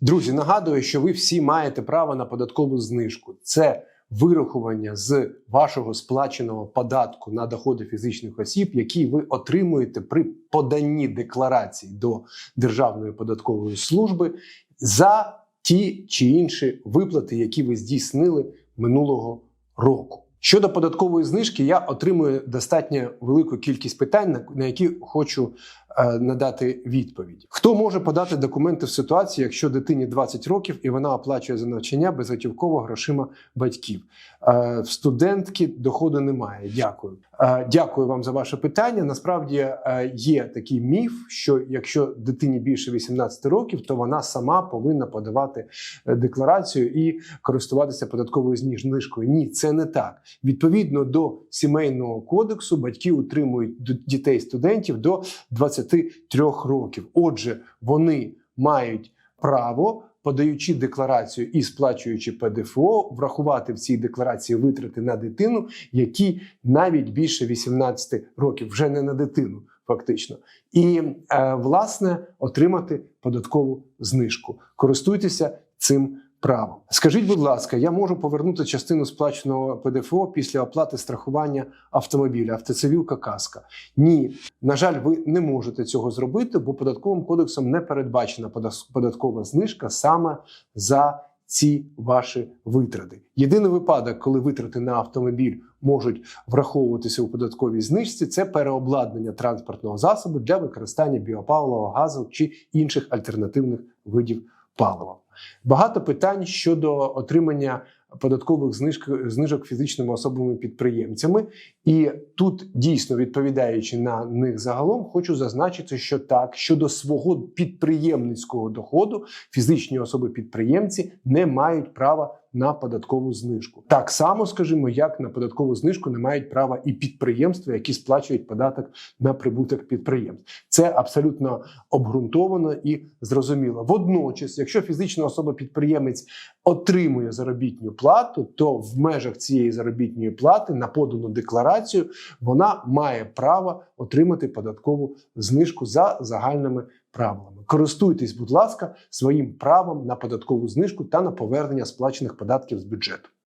Друзі, нагадую, що ви всі маєте право на податкову знижку. Це вирахування з вашого сплаченого податку на доходи фізичних осіб, який ви отримуєте при поданні декларації до Державної податкової служби за ті чи інші виплати, які ви здійснили минулого року. Щодо податкової знижки, я отримую достатньо велику кількість питань, на- які хочу надати відповідь. Хто може подати документи в ситуації, якщо дитині 20 років і вона оплачує за навчання безготівково грошима батьків? Е, в студентки доходу немає. Дякую. Е, дякую вам за ваше питання. Насправді е, є такий міф, що якщо дитині більше 18 років, то вона сама повинна подавати е, декларацію і користуватися податковою знижкою. Ні, це не так. Відповідно до сімейного кодексу, батьки утримують дітей студентів до 23 років. Отже, вони мають право. Подаючи декларацію і сплачуючи ПДФО, врахувати в цій декларації витрати на дитину, які навіть більше 18 років, вже не на дитину, фактично, і е, власне отримати податкову знижку. Користуйтеся цим правом. Скажіть, будь ласка, я можу повернути частину сплаченого ПДФО після оплати страхування автомобіля, автоцивілка каска? Ні, на жаль, ви не можете цього зробити, бо податковим кодексом не передбачена податкова знижка саме за ці ваші витрати. Єдиний випадок, коли витрати на автомобіль можуть враховуватися у податковій знижці, це переобладнання транспортного засобу для використання біопаливого газу чи інших альтернативних видів палива. Багато питань щодо отримання податкових знижок, знижок фізичними особами підприємцями. І тут дійсно відповідаючи на них загалом, хочу зазначити, що так щодо свого підприємницького доходу, фізичні особи-підприємці не мають права на податкову знижку. Так само, скажімо, як на податкову знижку не мають права і підприємства, які сплачують податок на прибуток підприємств. Це абсолютно обґрунтовано і зрозуміло. Водночас, якщо фізична особа-підприємець отримує заробітну плату, то в межах цієї заробітної плати на подану декларацію вона має право отримати податкову знижку за загальними правилами. Користуйтесь, будь ласка, своїм правом на податкову знижку та на повернення сплачених податків з бюджету.